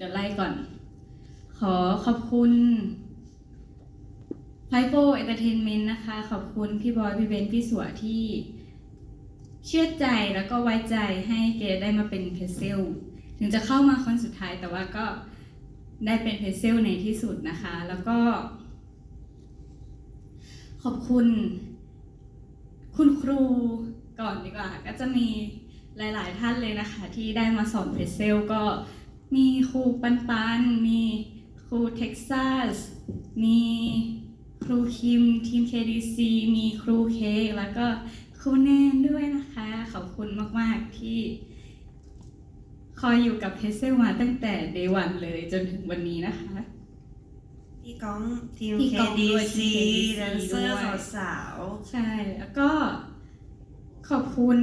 เดี๋ยวไล่ก่อน ขอขอบคุณไพโฟเอนเตอร์เทนเมนต์นะคะ ขอบคุณพี่บอย พี่เบนพี่สัวที่เชื่อใจแล้วก็ไว้ใจให้เกดได้มาเป็นเพเซลถึงจะเข้ามาคนสุดท้ายแต่ว่าก็ได้เป็นเพเซลในที่สุดนะคะ แล้วก็ ขอบคุณ คุณครูก่อนดีกว่า ก็จะมีหลาย ๆ ท่านเลยนะคะ ที่ได้มาสอนเพเซลก็ มีครูปันปัน มีครูเท็กซัส มีครูคิมทีม KDC มีครูเค้กแล้วก็ครูแนนด้วยนะคะ ขอบคุณมาก ๆ ที่คอยอยู่กับเพเซลมาตั้งแต่ day one เลยจนถึงวันนี้นะคะพี่ก้องทีม พี่ก้องด้วย KDC ทีม KDC แดนเซอด้ร์วย สาวใช่ แล้วก็ขอบคุณ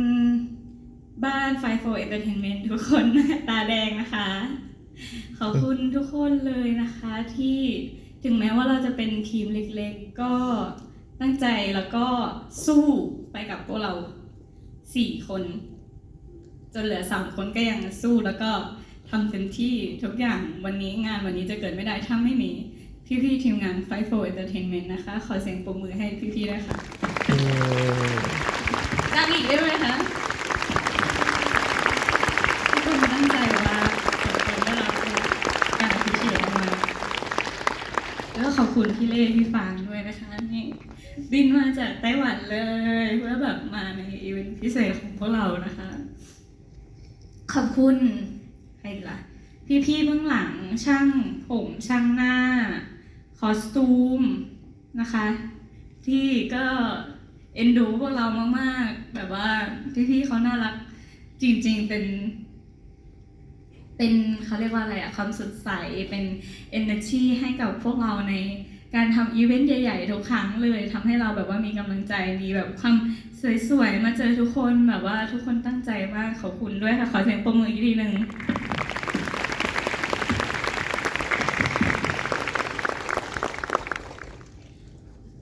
บ้านไฟโฟเอนเตอร์เทนเมนต์ทุกคนตาแดงนะคะ ขอบคุณทุกคนเลยนะคะที่ถึงแม้ว่าเราจะเป็นทีมเล็กๆ ก็ตั้งใจแล้วก็สู้ไปกับพวกเราสี่คน จนเหลือสามคนก็ยังสู้แล้วก็ทำเต็มที่ทุกอย่างวันนี้งานวันนี้จะเกิดไม่ได้ถ้าไม่มีพี่ๆทีมงาน Fight for Entertainment นะคะ ขอเสียงปรบมือให้พี่ๆด้วยค่ะอืมจ้างอีกได้ไหมคะทุกคนตั้งใจว่าทุกคนได้รับการพิเศษมากแล้วก็ขอบคุณพี่ เล่พี่ฟางด้วยนะคะนี่บินมาจากไต้หวันเลย เพื่อแบบมาในอีเวนต์พิเศษของพวกเรานะคะ ขอบคุณใครล่ะ พี่ๆเบื้องหลังช่างผมช่างหน้า คอสตูมนะคะ ที่ก็เอ็นดูพวกเรามากๆ แบบว่าพี่ๆเขาน่ารักจริงๆเป็นเป็นเขาเรียกว่าอะไรอะความสดใส เป็น energy ให้กับพวกเราใน การทำอีเวนต์ใหญ่ๆทุกครั้งเลยทำให้เราแบบว่ามีกำลังใจมีแบบความสวยๆมาเจอทุกคนแบบว่าทุกคนตั้งใจมากขอบคุณด้วยค่ะขอเสียงปรบมืออีกทีหนึ่ง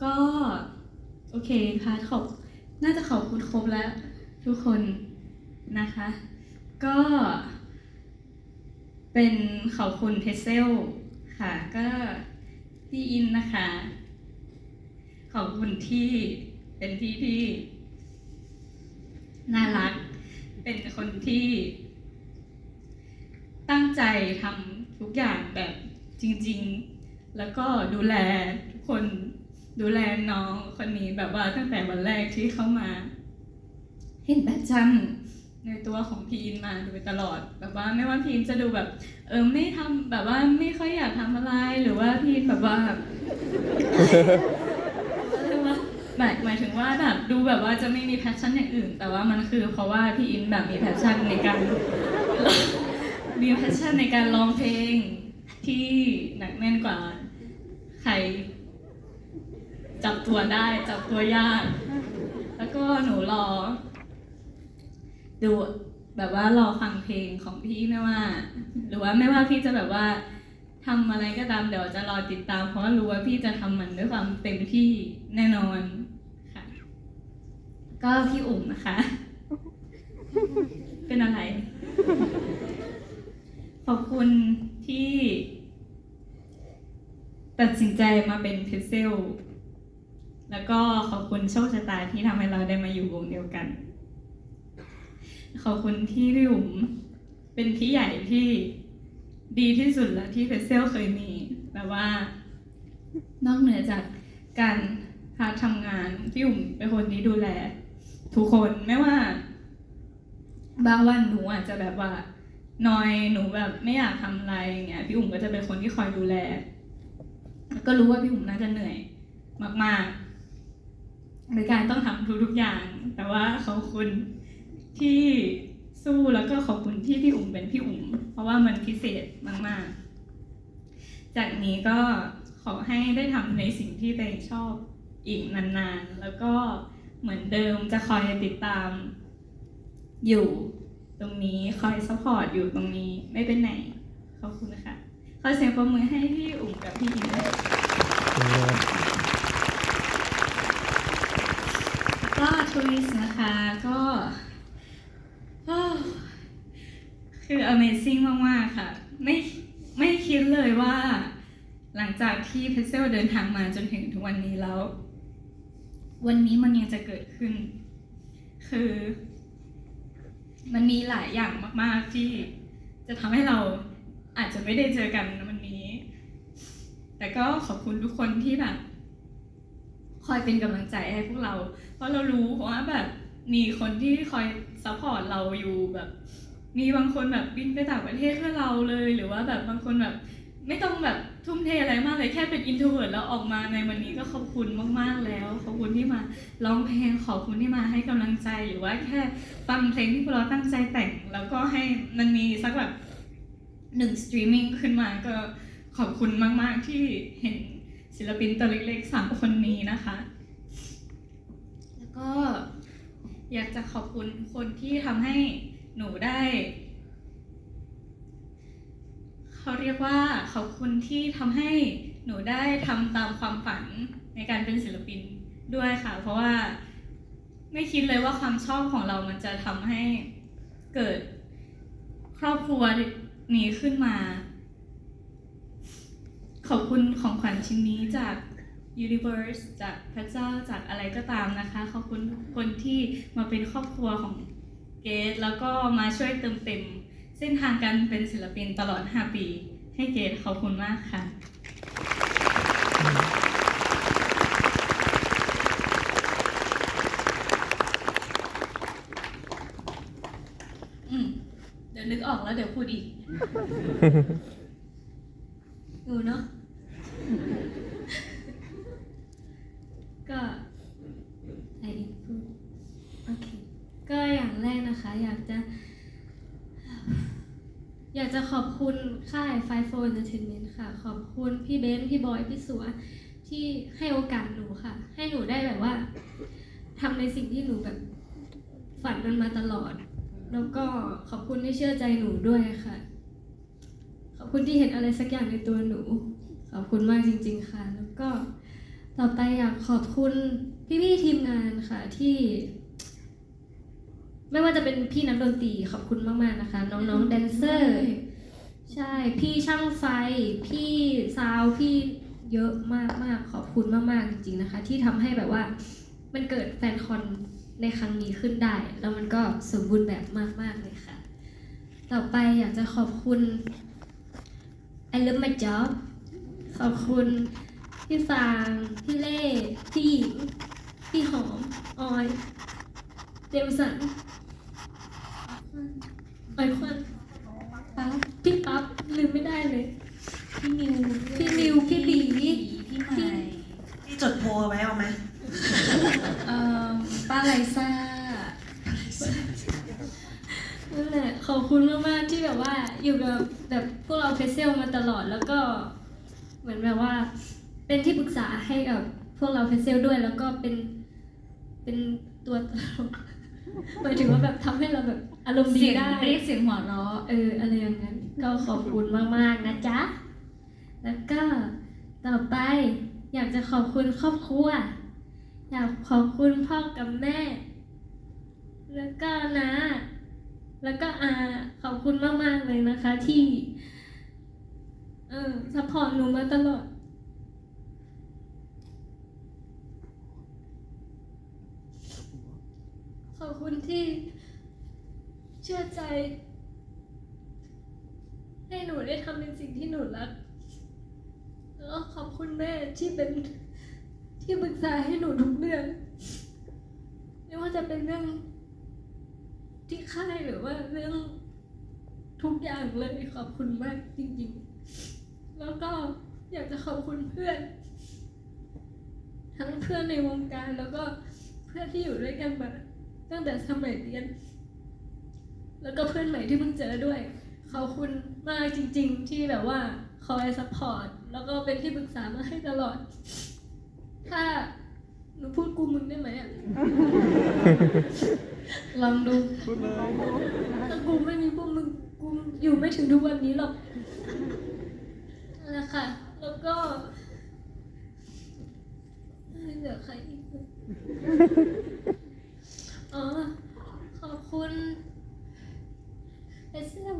ก็โอเคพาร์ทขอบน่าจะขอบคุณครบแล้วทุกคนนะคะ ก็เป็นขอบคุณเพเซลค่ะก็ พี่อินนะคะ ขอบคุณที่เป็นพี่ที่น่ารัก เป็นคนที่ตั้งใจทำทุกอย่างแบบจริง ๆ แล้วก็ดูแลทุกคนดูแลน้องคนนี้แบบว่าตั้งแต่วันแรกที่เข้ามา เห็นแพชชั่น ในตัวของพีนมาโดยตลอด แบบว่าไม่ว่าพีนจะดูแบบ เออไม่ทำแบบว่าไม่ค่อยอยากทำอะไรหรือว่าพีนแบบว่าเรียกว่าหมายหมายถึงว่าแบบดูแบบว่าจะไม่มีแพชชั่นอย่างอื่น แต่ว่ามันคือเพราะว่าพี่อินแบบมีแพชชั่นในการมีแพชชั่นในการร้องเพลงที่หนักแน่นกว่าใครจับตัวได้จับตัวยาก แล้วก็หนูรอ ดูแบบว่ารอฟังเพลงของพี่ไม่ว่า หรือว่าไม่ว่าพี่จะแบบว่าทำอะไรก็ตามเดี๋ยวจะรอติดตาม เพราะว่ารู้ว่าพี่จะทำมันด้วยความเต็มที่แน่นอนค่ะ ก็พี่อุ๋มนะคะ เป็นอะไร ขอบคุณที่ตัดสินใจมาเป็นเพเซล แล้วก็ขอบคุณโชคชะตาที่ทำให้เราได้มาอยู่วงเดียวกัน ขอบคุณที่พี่อุ๋มเป็นพี่ใหญ่ที่ดีที่สุดแล้วที่เพเซลเคยมีแบบว่า นอกเหนือจากการพาทำงานพี่อุ๋มเป็นคนที่ดูแล ทุกคนไม่ว่า บางวันหนูอาจจะแบบว่านอยหนูแบบไม่อยากทำอะไรอย่างเงี้ยพี่อุ๋มก็จะเป็นคนที่คอยดูแล ก็รู้ว่าพี่อุ๋มน่าจะเหนื่อยมากๆในการต้องทำทุกๆอย่าง แต่ว่าเขอบคุณ ที่สู้แล้วก็ขอบคุณที่พี่อุ๋มเป็นพี่อุ๋มเพราะว่ามันพิเศษมาก ๆ จากนี้ก็ขอให้ได้ทำในสิ่งที่ตัวเองชอบอีกนานๆ แล้วก็เหมือนเดิมจะคอยติดตามอยู่ตรงนี้คอยซัพพอร์ตอยู่ตรงนี้ไม่เป็นไหน ขอบคุณนะคะขอเสียงปรบมือให้พี่อุ๋มกับพี่อินด้วยก็ทูริสนะคะก็ อ้าว คือ Amazing มาก ๆ ค่ะไม่คิดเลยว่า หลังจากที่เพเซลเดินทางมาจนถึงทุกวันนี้แล้ว วันนี้มันยังจะเกิดขึ้น คือ มันมีหลายอย่างมาก ๆ ที่จะทำให้เราอาจจะไม่ได้เจอกันวันนี้ แต่ก็ขอบคุณทุกคนที่แบบคอยเป็นกำลังใจให้พวกเรา เพราะเรารู้ว่าแบบมีคนที่คอยซัพพอร์ตเราอยู่แบบ มีบางคนแบบบินไปต่างประเทศเพื่อเราเลย หรือว่าแบบบางคนแบบไม่ต้องแบบทุ่มเทอะไรมากเลยแค่เป็นอินโทรเวิร์ดแล้วออกมาในวันนี้ก็ขอบคุณมากๆแล้ว ขอบคุณที่มาร้องเพลงขอบคุณที่มาให้กำลังใจหรือว่าแค่ฟังเพลงที่พวกเราตั้งใจแต่ง แล้วก็ให้มันมีสักแบบหนึ่งสตรีมมิ่งขึ้นมาก็ขอบคุณมาก ๆ ที่เห็นศิลปินตัวเล็กๆสามคนนี้นะคะ แล้วก็อยากจะขอบคุณคนที่ทำให้ หนูได้ เขาเรียกว่าขอบคุณที่ทำให้หนูได้ทำตามความฝันในการเป็นศิลปินด้วยค่ะ เพราะว่าไม่คิดเลยว่าความชอบของเรามันจะทำให้เกิดครอบครัวนี้ขึ้นมา ขอบคุณของขวัญชิ้นนี้จาก Universe จากพระเจ้าจากอะไรก็ตามนะคะ ขอบคุณทุกคนที่มาเป็นครอบครัวของ เกดแล้วก็มาช่วยเติมเต็ม เส้นทางการเป็นศิลปินตลอด 5 ปี ให้เกดขอบคุณมากค่ะ อืมเดี๋ยวนึกออกแล้วเดี๋ยวพูดอีก ดูเนาะ ก็ไอพูดโอเค ก็อย่างแรกนะคะ อยากจะ อยาก จะขอบคุณค่าย Five Four Entertainment ค่ะ ขอบคุณพี่เบนพี่บอย พี่สัวที่ให้โอกาสหนูค่ะ ให้หนูได้แบบว่าทำในสิ่งที่หนูแบบฝันมันมาตลอด แล้วก็ขอบคุณที่เชื่อใจหนูด้วยค่ะ ขอบคุณที่เห็นอะไรสักอย่างในตัวหนู ขอบคุณมากจริง ๆ ค่ะ แล้วก็ต่อไปอยากขอบคุณพี่ๆทีมงานค่ะที่ไม่ว่าจะเป็นพี่นักดนตรีขอบคุณมาก ๆ นะคะ น้อง ๆ แดนเซอร์ ใช่ พี่ช่างไฟ พี่ซาวด์พี่เยอะมากมากขอบคุณมากๆจริงๆนะคะ ที่ทำให้แบบว่า มันเกิดแฟนคอนในครั้งนี้ขึ้นได้ แล้วมันก็สมบูรณ์แบบมากๆเลยค่ะ ต่อไปอยากจะขอบคุณ I love my job ขอบคุณพี่ฟาง พี่เล่ พี่หญิง พี่หอม ออย เจมสันออยควัน ปั๊บพี่ปั๊บลืมไม่ได้เลย พี่นิวพี่นิวพี่บีพี่ใหม่พี่จดโพลเอาไว้เอาไหมเอ่อป้าไลซ่านั่นแหละขอบคุณมากๆที่แบบว่าอยู่กับแบบพวกเราเพเซลมาตลอดแล้วก็เหมือนแบบว่า เป็นที่ปรึกษาให้กับพวกเราเพเซลด้วย แล้วก็เป็นเป็นตัวตลก หมายถึงว่าแบบทำให้เราแบบอารมณ์ดีเสียงได้ เรียกเสียงหัวเราะเอออะไรอย่างนั้น ก็ขอบคุณมากๆนะจ๊ะ แล้วก็ต่อไปอยากจะขอบคุณครอบครัว อยากขอบคุณพ่อกับแม่ แล้วก็นะ แล้วก็อาขอบคุณมากๆเลยนะคะที่ เออซัพพอร์ตหนูมาตลอด อบคุณที่เชื่อใจ ให้หนูได้ทำในสิ่งที่หนูรัก แล้วก็ขอบคุณแม่ที่เป็นที่ปรึกษาให้หนูทุกเรื่อง ไม่ว่าจะเป็นเรื่องที่ค่ายหรือว่าเรื่องทุกอย่างเลยขอบคุณมากจริงๆ แล้วก็อยากจะขอบคุณเพื่อน ทั้งเพื่อนในวงการแล้วก็เพื่อนที่อยู่ด้วยกันมา ตั้งแต่สมัยเรียน แล้วก็เพื่อนใหม่ที่เพิ่งเจอด้วย ขอบคุณมากจริง ๆ ที่แบบว่าคอยซัพพอร์ตแล้วก็เป็นที่ปรึกษามาให้ตลอด ถ้าหนูพูดกูมึงได้ไหมอะลองดูถ้ากูไม่มีพวกมึงกูอยู่ไม่ถึงทุกวันนี้หรอกนั่นแหละค่ะแล้วก็เหลือใครอีก อ๋อ ขอบคุณเอเซล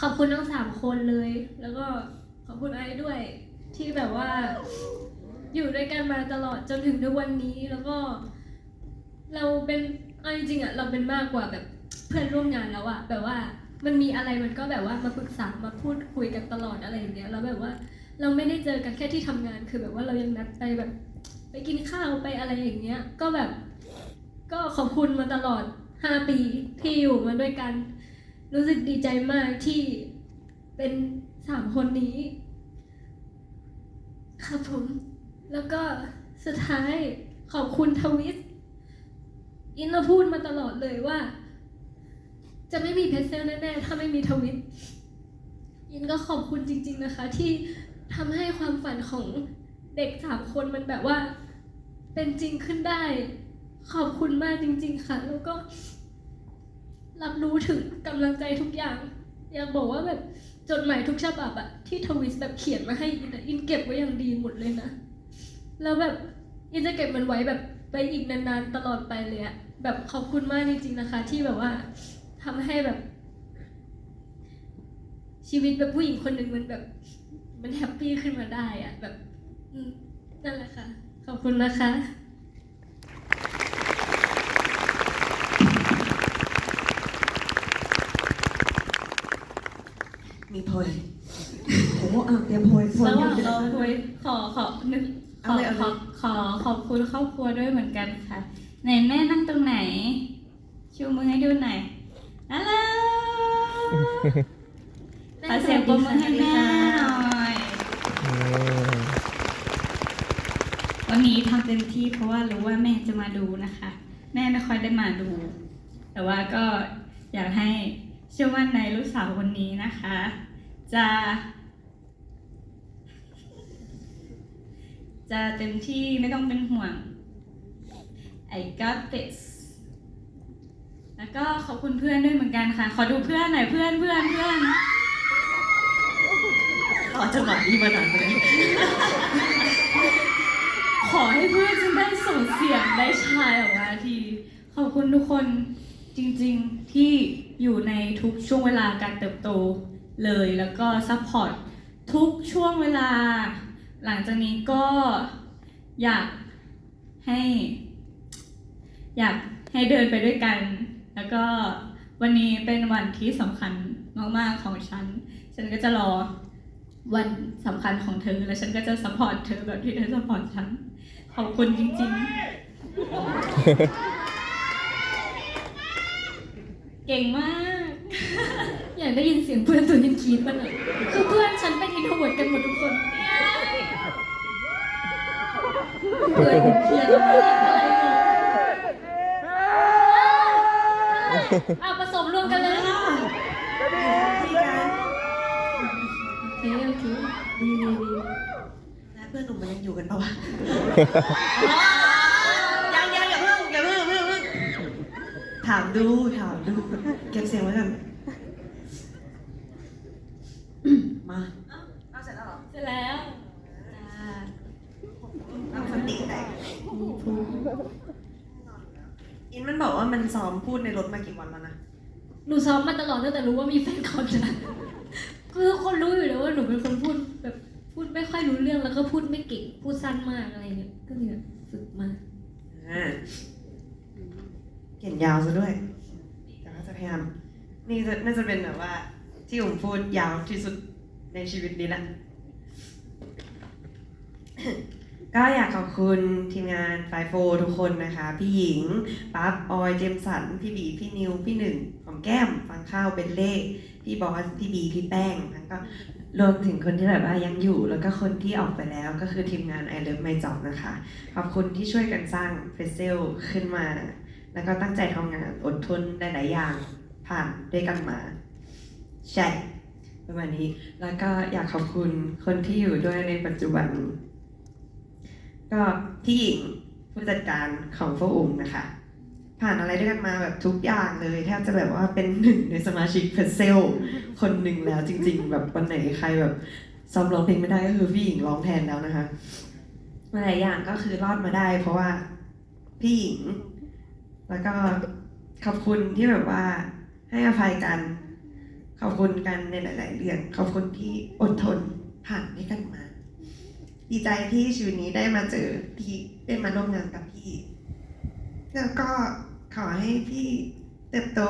ขอบคุณทั้งสามคนเลย แล้วก็ขอบคุณไอซ์ด้วย ที่แบบว่า อยู่ด้วยกันมาตลอดจนถึงทุกวันนี้ แล้วก็ เราเป็นเอาจริงๆอะเราเป็นมากกว่าแบบเพื่อนร่วมงานแล้วอะแบบว่ามันมีอะไรมันก็แบบว่ามาปรึกษามาพูดคุยกันตลอดอะไรอย่างเงี้ยแล้วแบบว่าเราไม่ได้เจอกันแค่ที่ทำงานคือแบบว่าเรายังนัดไปแบบ ไปกินข้าวไปอะไรอย่างเงี้ย ก็แบบ ก็ขอบคุณมาตลอดห้าปีที่อยู่มาด้วยกัน รู้สึกดีใจมากที่เป็นสามคนนี้ ครับผม แล้วก็สุดท้ายขอบคุณทวิต อินเราพูดมาตลอดเลยว่า จะไม่มีเพจเซลแน่ๆ ถ้าไม่มีทวิต อินก็ขอบคุณจริง ๆนะคะ ที่ทำให้ความฝันของเด็กสามคนมันแบบว่า เป็นจริงขึ้นได้ ขอบคุณมากจริง ๆ ค่ะ แล้วก็ รับรู้ถึงกำลังใจทุกอย่าง อยากบอกว่าแบบจดหมายทุกฉบับอะที่ทวิสแบบเขียนมาให้อินอินเก็บไว้อย่างดีหมดเลยนะ แล้วแบบอินจะเก็บมันไว้แบบไปอีกนานๆตลอดไปเลยอะแบบขอบคุณมากจริงๆนะคะ ที่แบบว่าทำให้แบบ ชีวิตแบบผู้หญิงคนหนึ่งมันแบบ มันแฮปปี้ขึ้นมาได้อะแบบนั่นแหละค่ะ ขอบคุณนะคะ มีโพยโอ้โหอะเตรียมโพยโพยระหว่างราคุยขอขอนึกขอขอขอขอบคุณครอบครัวด้วยเหมือนกันค่ะ ไหนแม่นั่งตรงไหน ชูมือให้ดูหน่อยฮัลโหลขอเสียงปรบมือให้แม่หน่อย วันนี้ทำเต็มที่เพราะว่ารู้ว่าแม่จะมาดูนะคะ แม่ไม่ค่อยได้มาดู แต่ว่าก็อยากให้เชื่อมั่นในลูกสาวคนนี้นะคะ จะจะเต็มที่ไม่ต้องเป็นห่วง I got this แล้วก็ขอบคุณเพื่อนด้วยเหมือนกันค่ะ ขอดูเพื่อนหน่อยเพื่อนเพื่อนเพื่อนรอจังหวะนี้มานานเลยขอให้เพื่อนฉันได้ส่งเสียงได้ชายออกมาที ขอบคุณทุกคนจริงๆที่อยู่ในทุกช่วงเวลาการเติบโต เลยแล้วก็ซัพพอร์ตทุกช่วงเวลา หลังจากนี้ก็อยากให้ อยากให้เดินไปด้วยกัน แล้วก็วันนี้เป็นวันที่สำคัญมาก ๆ ของฉัน ฉันก็จะรอวันสำคัญของเธอ และฉันก็จะซัพพอร์ตเธอแบบที่เธอซัพพอร์ตฉัน ขอบคุณจริง ๆ เก่งมาก อยากได้ยินเสียงเพื่อนตัวยินคีดมันอะคือเพื่อนฉันเป็นอินโทรเวิร์ดกันหมดทุกคนเพื่อนเขียนอะไรอะไรเอาผสมรวมกันเลยพี่กันโอเคโอเคดีดีดีแล้วเพื่อนหนุ่มมันยังอยู่กันปะวะ ถามดูถามดูเก็บเสียงไว้กันมา เอาเสร็จแล้วเหรอเสร็จแล้วเอาสติแตกอินมันบอกว่ามันซ้อมพูดในรถมากี่วันแล้วนะ หนูซ้อมมาตลอดตั้งแต่รู้ว่ามีแฟนคอนนะคือทุกคนรู้อยู่แล้วว่าหนูเป็นคนพูดแบบพูดไม่ค่อยรู้เรื่องแล้วก็พูดไม่เก่งพูดสั้นมากอะไรเงี้ยก็เลยแบบฝึกมาอ่า เขียนยาวซะด้วยแต่ก็จะพยายามนี่จะน่าจะเป็นแบบว่า ที่ผมพูดยาวที่สุดในชีวิตนี้แหละก็อยากขอบคุณทีมงานไฟโฟทุกคนนะคะ พี่หญิง ปั๊บ ออย เจมสัน พี่บี พี่นิว พี่หนึ่งของแก้ม ฟังข้าวเป็นเล่พี่บอส พี่บี พี่แป้งแล้วก็รวมถึงคนที่แบบว่ายังอยู่ แล้วก็คนที่ออกไปแล้วก็คือทีมงาน I Love My Job นะคะ ขอบคุณที่ช่วยกันสร้างเฟสเซลขึ้นมา แล้วก็ตั้งใจทำงานอดทนหลายๆอย่างผ่านด้วยกันมา ใช่ประมาณนี้ แล้วก็อยากขอบคุณคนที่อยู่ด้วยในปัจจุบัน ก็พี่หญิงผู้จัดการของพวกอุ้มนะคะ ผ่านอะไรด้วยกันมาแบบทุกอย่างเลยแทบจะแบบว่าเป็นหนึ่งในสมาชิกเพรสเซลคนหนึ่งแล้วจริง ๆ แบบวันไหนใครแบบซ้อมร้องเพลงไม่ได้ก็คือพี่หญิงร้องแทนแล้วนะคะหลายอย่างก็คือรอดมาได้ เพราะว่าพี่หญิง แล้วก็ขอบคุณที่แบบว่าให้อภัยกัน ขอบคุณกันในหลาย ๆ เรื่อง ขอบคุณที่อดทนผ่านด้วยกันมา ดีใจที่ชีวิตนี้ได้มาเจอพี่ได้มาร่วมงานกับพี่ แล้วก็ขอให้พี่เติบโต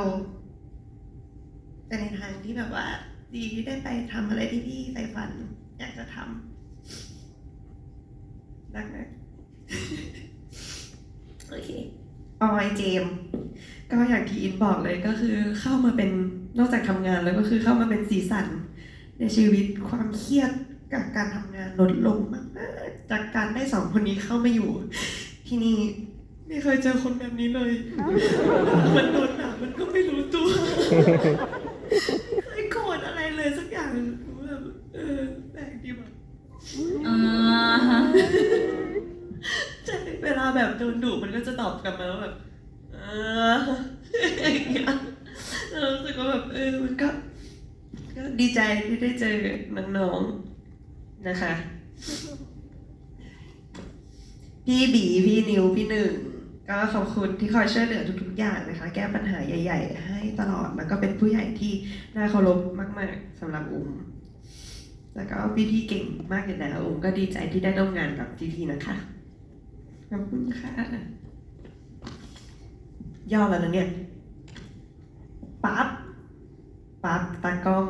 ไปในทางที่แบบว่า ดีได้ไปทำอะไรที่พี่ใฝ่ฝัน อยากจะทำรักนะโอเค ออยเจม ก็อย่างที่อินบอกเลยก็คือเข้ามาเป็นนอกจากทำงานแล้วก็คือเข้ามาเป็นสีสัน ในชีวิตความเครียดกับการทำงานลดลงมากจากการได้สองคนนี้เข้ามาอยู่ ที่นี่ไม่เคยเจอคนแบบนี้เลย มันโดนหนักมันก็ไม่รู้ตัวไม่เคยโกรธอะไรเลยสักอย่างแบบเออแปลกดีว่ะอ่า เวลาแบบโดนดุมันก็จะตอบกลับมาว่าแบบเอออย่างเงี้ยเรารู้สึกว่าแบบเออมันก็ก็ดีใจที่ได้เจอน้องๆนะคะ พี่บีพี่นิวพี่หนึ่งก็ขอบคุณที่คอยช่วยเหลือทุกๆอย่างนะคะ แก้ปัญหาใหญ่ ๆ ให้ตลอดแล้วก็เป็นผู้ใหญ่ที่น่าเคารพมากๆสำหรับอุ้มแล้วก็พี่ๆเก่งมากเลยนะอุ้มก็ดีใจที่ได้ร่วมงานกับพี่ๆนะคะ ขอบคุณค่ะ ย่อแล้วนะเนี่ย ปั๊บ ปั๊บ ตากล้อง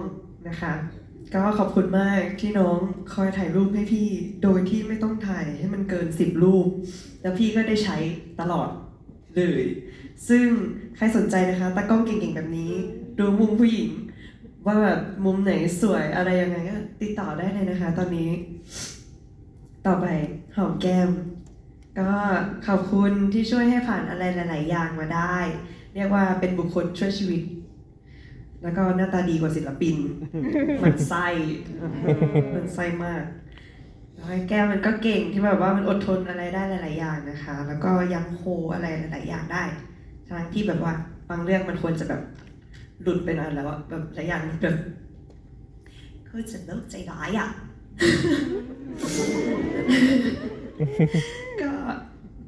นะคะ ก็ขอบคุณมากที่น้องคอยถ่ายรูปให้พี่ โดยที่ไม่ต้องถ่ายให้มันเกินสิบรูป แล้วพี่ก็ได้ใช้ตลอดเลย ซึ่งใครสนใจนะคะ ตากล้องเก่งๆแบบนี้ ดูมุมผู้หญิง ว่าแบบมุมไหนสวยอะไรยังไงก็ติดต่อได้เลยนะคะ ตอนนี้ ต่อไปหอมแก้ม ก็ขอบคุณที่ช่วยให้ผ่านอะไรหลาย ๆ อย่างมาได้ เรียกว่าเป็นบุคคลช่วยชีวิต แล้วก็หน้าตาดีกว่าศิลปินมันไส้มันไส้มากแล้วไอ้แก้วมันก็เก่งที่แบบว่ามันอดทนอะไรได้หลาย ๆ อย่างนะคะ แล้วก็ยังโฮอะไรหลาย ๆ อย่างได้ทั้งที่แบบว่าบางเรื่องมันควรจะแบบหลุดไปนานแล้วอะแบบหลายอย่างมันแบบคือจะเลิกใจร้ายอะก็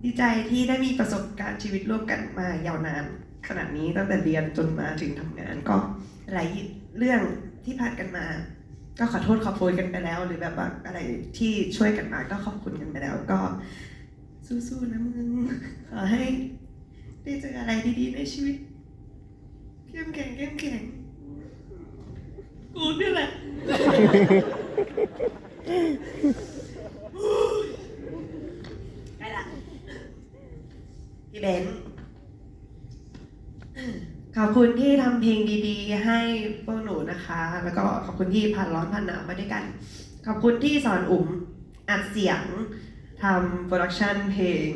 ดีใจที่ได้มีประสบการณ์ชีวิตร่วมกันมายาวนาน ขนาดนี้ตั้งแต่เรียนจนมาถึงทำงานก็หลายเรื่องที่ผ่านกันมา ก็ขอโทษขอโพยกันไปแล้ว หรือแบบว่าอะไรที่ช่วยกันมาก็ขอบคุณกันไปแล้วก็สู้ๆนะมึงขอให้ได้เจออะไรดีๆในชีวิตเข้มแข็งเข้มแข็งกูนี่แหละ ไปละพี่ เบนซ์ขอบคุณที่ทำเพลงดีๆ ให้พวกหนูนะคะ แล้วก็ขอบคุณที่ผ่านร้อนผ่านหนาวมาด้วยกัน ขอบคุณที่สอนอุ๋มอัดเสียงทำโปรดักชันเพลง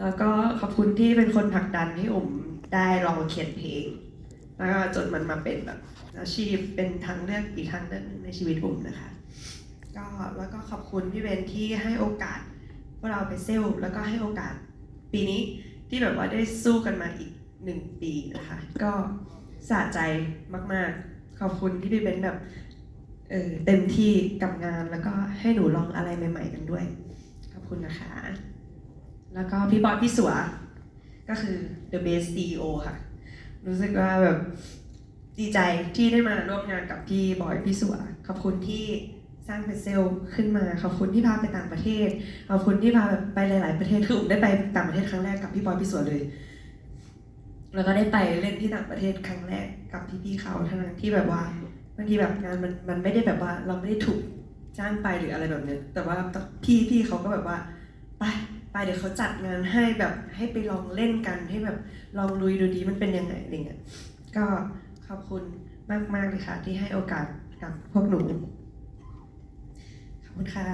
แล้วก็ขอบคุณที่เป็นคนผลักดันให้อุ๋มได้ลองเขียนเพลง แล้วก็จนมันมาเป็นแบบอาชีพเป็นทางเลือกอีกทางเลือกหนึ่งในชีวิตอุ๋มนะคะ ก็แล้วก็ขอบคุณพี่เบนที่ให้โอกาสพวกเราไปเซลแล้วก็ให้โอกาสปีนี้ ที่แบบว่าได้สู้กันมาอีกหนึ่งปีนะคะ ก็สะใจมากๆ ขอบคุณที่พี่เบนแบบเออเต็มที่กับงานแล้วก็ให้หนูลองอะไรใหม่ ๆ กันด้วย ขอบคุณนะคะ แล้วก็พี่บอยพี่สัวก็คือ the best CEO ค่ะ รู้สึกว่าแบบดีใจที่ได้มาร่วมงานกับพี่บอยพี่สัวขอบคุณที่ สร้างเป็นเซลล์ขึ้นมาขอบคุณที่พาไปต่างประเทศขอบคุณที่พาแบบไปหลาย ๆ ประเทศคือผมได้ไปต่างประเทศครั้งแรกกับพี่บอยพี่สัวเลย แล้วก็ได้ไปเล่นที่ต่างประเทศครั้งแรกกับพี่ๆเขาทั้งที่แบบว่าบางทีแบบงานมันมันไม่ได้แบบว่าเราไม่ได้ถูกจ้างไปหรืออะไรแบบเนี้ยแต่ว่าพี่พี่เขาก็แบบว่าไปไปเดี๋ยวเขาจัดงานให้แบบให้ไปลองเล่นกันให้แบบลองลุยดูดีมันเป็นยังไงอะไรเงี้ยก็ขอบคุณมากๆเลยค่ะที่ให้โอกาสกับพวกหนู คุณค่ะ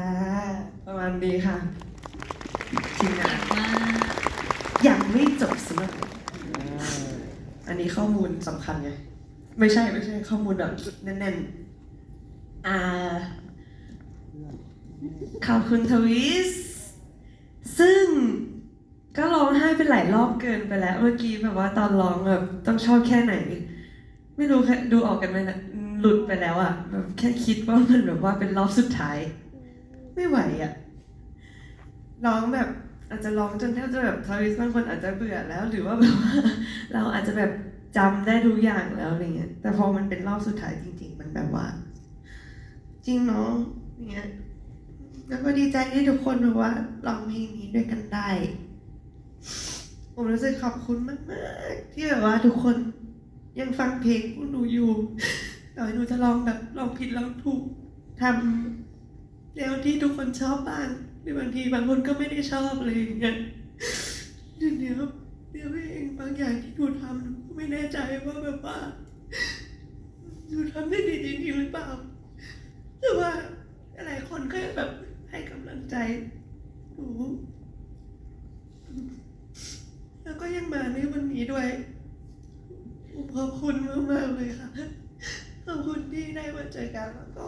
ประมาณนี้ค่ะทีมงานมากยังไม่จบสำหรับอันนี้ข้อมูลสำคัญไง ไม่ใช่ไม่ใช่ข้อมูลแบบแน่นๆ อ่า ขอบคุณทวิส ซึ่งก็ร้องไห้เป็นหลายรอบเกินไปแล้ว เมื่อกี้แบบว่าตอนร้องแบบต้องชอบแค่ไหน ไม่รู้แค่ดูออกกันไหมนะหลุดไปแล้วอะแบบแค่คิดว่ามันแบบว่าเป็นรอบสุดท้าย ไม่ไหวอะร้องแบบอาจจะร้องจนแทบจะแบบทวิสบางคนอาจจะเบื่อแล้ว หรือว่าแบบว่าเราอาจจะแบบจำได้ทุกอย่างแล้วอะไรเงี้ย แต่พอมันเป็นรอบสุดท้ายจริง ๆ มันแบบว่า จริงเนาะอย่างเงี้ยแล้วก็ดีใจที่ทุกคนแบบว่าร้องเพลงนี้ด้วยกันได้ ผมรู้สึกขอบคุณมากๆ ที่แบบว่าทุกคนยังฟังเพลงพวกหนูอยู่ต่อให้หนูจะลองแบบลองผิดลองถูกทำ แนวที่ทุกคนชอบบ้างหรือบางทีบางคนก็ไม่ได้ชอบอะไรอย่างเงี้ยเดี๋ยวเดี๋ยวเดี๋ยวเองบางอย่างที่หนูทำหนูไม่แน่ใจว่าแบบว่าหนูทำได้ดีจริงหรือเปล่าแต่ว่าหลายคนก็แบบให้กำลังใจหนูแล้วก็ยังมาในวันนี้ด้วยขอบคุณมากๆเลยค่ะขอบคุณที่ได้มาเจอกันแล้วก็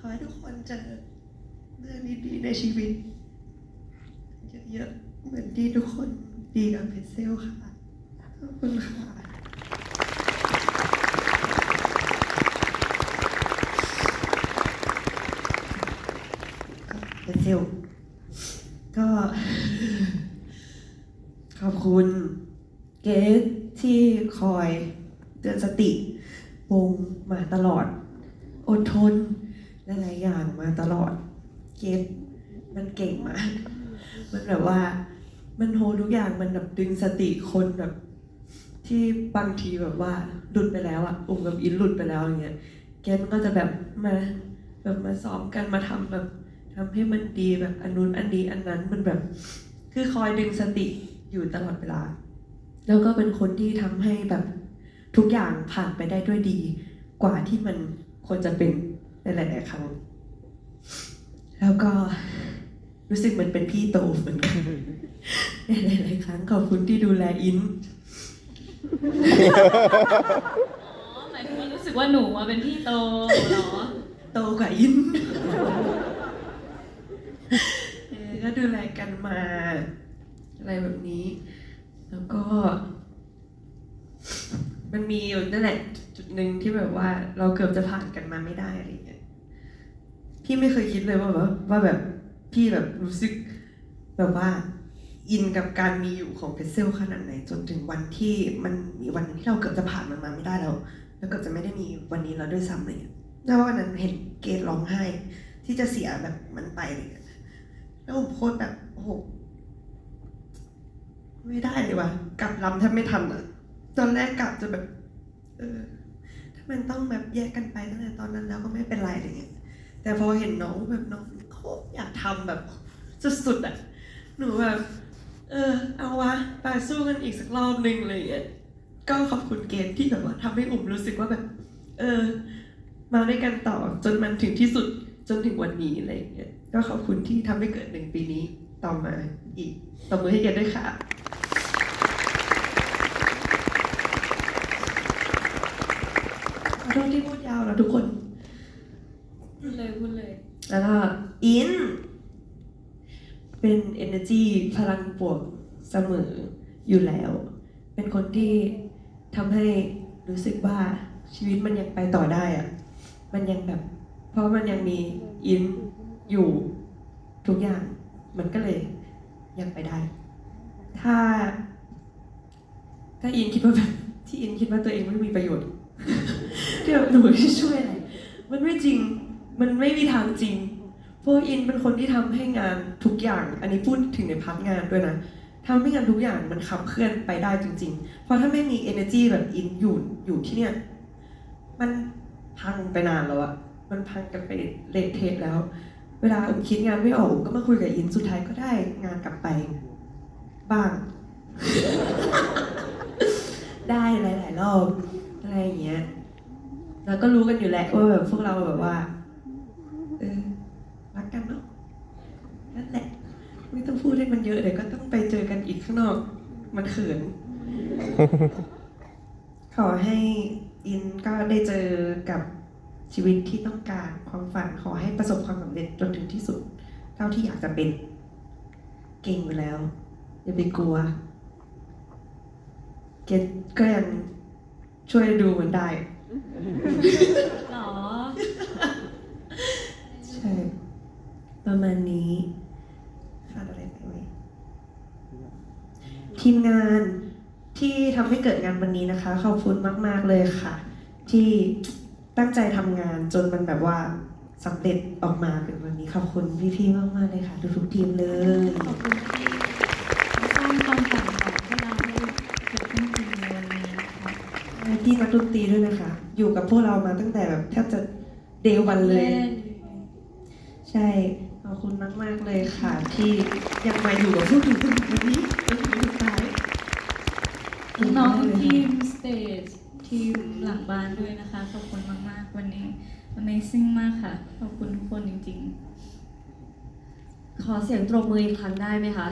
ขอให้ทุกคนเจอเรื่องดีๆในชีวิตเยอะๆเหมือนที่ทุกคนดีกับเพเซลค่ะ ขอบคุณค่ะ เพเซลก็ ขอบคุณเกสที่คอยเตือนสติวงมาตลอด อดทนหลายๆอย่างมาตลอด เกสมันเก่งมาก มันแบบว่า มันโฮทุกอย่างมันแบบดึงสติคนแบบ ที่บางทีแบบว่าหลุดไปแล้วอะอุ้มกับอินหลุดไปแล้วอย่างเงี้ยเกมันก็จะแบบมาแบบมาซ้อมกันมาทำแบบทำให้มันดีแบบอันนู้นอันนี้อันนั้นมันแบบ คือคอยดึงสติอยู่ตลอดเวลา แล้วก็เป็นคนที่ทำให้แบบทุกอย่างผ่านไปได้ด้วยดี กว่าที่มันควรจะเป็นในหลาย ๆ ครั้ง แล้วก็รู้สึกเหมันเป็นพี่โตเหมือนกันในหลายๆครั้งขอบคุณที่ดูแลอินอ๋อหมายถึงว่ารู้สึกว่าหนูมาเป็นพี่โตเหรอ โตกว่าอินเออก็ดูแลกันมา อะไรแบบนี้ แล้วก็ มันมีอยู่นั่นแหละจุดหนึ่งที่แบบว่าเราเกือบจะผ่านกันมาไม่ได้อะไรอย่างเงี้ย พี่ไม่เคยคิดเลยว่าแบบว่าแบบพี่แบบรู้สึกแบบว่าอินกับการมีอยู่ของเพเซลขนาดไหน จนถึงวันที่มันมีวันนึงที่เราเกือบจะผ่านมันมาไม่ได้แล้ว แล้วเกือบจะไม่ได้มีวันนี้แล้วด้วยซ้ำเลยแล้ววันนั้นเห็นเกดร้องไห้ ที่จะเสียแบบมันไปเลยแล้วผมโคตรแบบโอ้โหไม่ได้เลยว่ะกลับลำแทบไม่ทันอะตอนแรกกลับจะแบบ เออ ถ้ามันต้องแบบแยกกันไปตั้งแต่ตอนนั้นแล้วก็ไม่เป็นไรอะไรเงี้ย แต่พอเห็นน้องแบบน้องโคตรอยากทำแบบสุดๆอะหนูแบบเออเอาวะไปสู้กันอีกสักรอบนึงอะไรเงี้ยก็ขอบคุณเกมที่แบบว่าทำให้อุ่มรู้สึกว่าแบบ เออ มาด้วยกันต่อจนมันถึงที่สุดจนถึงวันนี้อะไรอย่างเงี้ยก็ขอบคุณที่ทำให้เกิดหนึ่งปีนี้ต่อมาอีกตบมือให้เกดด้วยค่ะขอโทษที่พูดยาวแล้วทุกคน พูดเลยพูดเลย แล้วก็อินเป็น energy พลังบวกเสมออยู่แล้ว เป็นคนที่ทำให้รู้สึกว่าชีวิตมันยังไปต่อได้อะมันยังแบบ เพราะมันยังมีอินอยู่ทุกอย่าง มันก็เลยยังไปได้ ถ้า ถ้าอินคิดว่าแบบที่อินคิดว่าตัวเองไม่มีประโยชน์ที่แบบหนูจะช่วยอะไร มันไม่จริง มันไม่มีทางจริง เพราะอินเป็นคนที่ทำให้งานทุกอย่าง อันนี้พูดถึงในพาร์ทงานด้วยนะทำให้งานทุกอย่างมันขับเคลื่อนไปได้จริง ๆ เพราะถ้าไม่มี energy แบบอินอยู่อยู่ที่เนี่ยมันพังไปนานแล้วอะมันพังกันไปเละเทะแล้ว เวลาอุมคิดงานไม่ออกอุมก็มาคุยกับอินสุดท้ายก็ได้งานกลับไป บ้าง ได้หลาย ๆ รอบอะไรอย่างเงี้ย แล้วก็รู้กันอยู่แหละว่าแบบพวกเราแบบว่า เออรักกันเนาะนั่นแหละ ไม่ต้องพูดให้มันเยอะเดี๋ยวก็ต้องไปเจอกันอีกข้างนอก มันเขิน ขอให้อินก็ได้เจอกับชีวิตที่ต้องการความฝันขอให้ประสบความสำเร็จจนถึงที่สุด เท่าที่อยากจะเป็น เก่งอยู่แล้ว อย่าไปกลัว เกดก็ยังช่วยดูมันได้ หรอ ใช่ ประมาณนี้ขาดอะไรไปไหมทีมงานที่ททำให้เกิดงานวันนี้นะคะ ขอบคุณมาก ๆ เลยค่ะ ที่ตั้งใจทำงานจนมันแบบว่าสำเร็จออกมาเป็นวันนี้ขอบคุณพี่ๆมาก ๆ เลยค่ะ ทุกๆทีมเลยขอบคุณที่สร้างความฝันของพวกเราให้เกิดขึ้นจริงในวันนี้นะคะพี่นักดนตรีด้วยนะคะ อยู่กับพวกเรามาตั้งแต่แบบแทบจะเดวันเลย ใช่ขอบคุณมากมากเลยค่ะ ที่ยังมาอยู่กับพวกหนูจนถึงวันนี้จนถึงวันสุดท้ายน้องทีมสเตจทีมหลังบ้านด้วยนะคะ ขอบคุณมาก ๆ วันนี้ Amazing มากค่ะ ขอบคุณทุกคนจริง ๆ ขอเสียงตรบมืออีกครั้งได้ไหมคะ